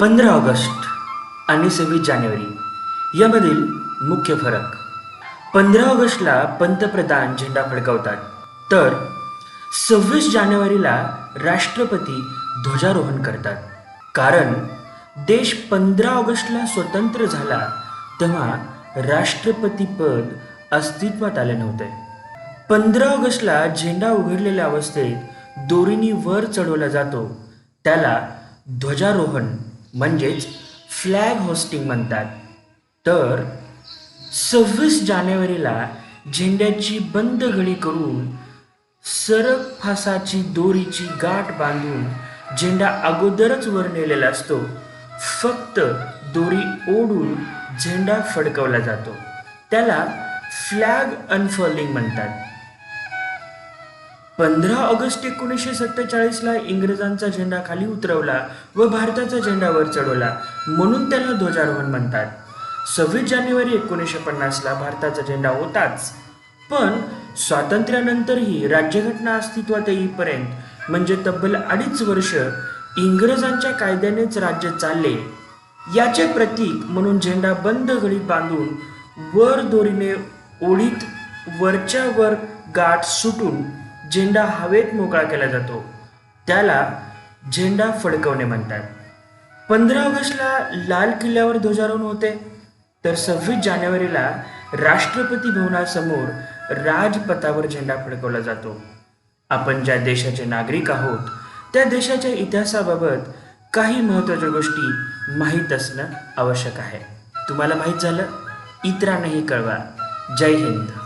पंधरा ऑगस्ट आणि सव्वीस जानेवारी. यामधील मुख्य फरक. पंधरा ऑगस्टला पंतप्रधान झेंडा फडकवतात. तर सव्वीस जानेवारीला राष्ट्रपती ध्वजारोहण करतात. कारण देश पंधरा ऑगस्टला स्वतंत्र झाला तेव्हा राष्ट्रपती पद अस्तित्वात आले नव्हते. पंधरा ऑगस्टला झेंडा उघडलेल्या अवस्थेत दोरीनी वर चढवला जातो. त्याला ध्वजारोहण म्हणजेच फ्लॅग होस्टिंग म्हणतात. तर सव्वीस जानेवारीला झेंड्याची बंद घडी करून सरक फासाची दोरीची गाठ बांधून झेंडा अगोदरच वर नेलेला असतो. फक्त दोरी ओढून झेंडा फडकवला जातो. त्याला फ्लॅग अनफॉलिंग म्हणतात. पंधरा ऑगस्ट एकोणीसशे सत्तेचाळीसला इंग्रजांचा झेंडा खाली उतरवला व भारताचा झेंडा वर चढवला. म्हणून त्याला ध्वजारोहण म्हणतात. सव्वीस जानेवारी एकोणीसशे पन्नासला भारताचा झेंडा होताच. पण स्वातंत्र्यानंतरही राज्यघटना अस्तित्वात येईपर्यंत म्हणजे तब्बल अडीच वर्ष इंग्रजांच्या कायद्यानेच राज्य चालले. याचे प्रतीक म्हणून झेंडा बंद घडीत बांधून वर दोरीने ओढीत वरच्या वर गाठ सुटून झेंडा हवेत मोकळा केला जातो. त्याला झेंडा फडकवणे म्हणतात. पंधरा ऑगस्टला लाल किल्ल्यावर ध्वजारोहण होते. तर सव्वीस जानेवारीला राष्ट्रपती भवनासमोर राजपथावर झेंडा फडकवला जातो. आपण ज्या देशाचे नागरिक आहोत त्या देशाच्या इतिहासाबाबत काही महत्त्वाच्या गोष्टी माहीत असणं आवश्यक आहे. तुम्हाला माहीत झालं? इतरांनाही कळवा. जय हिंद.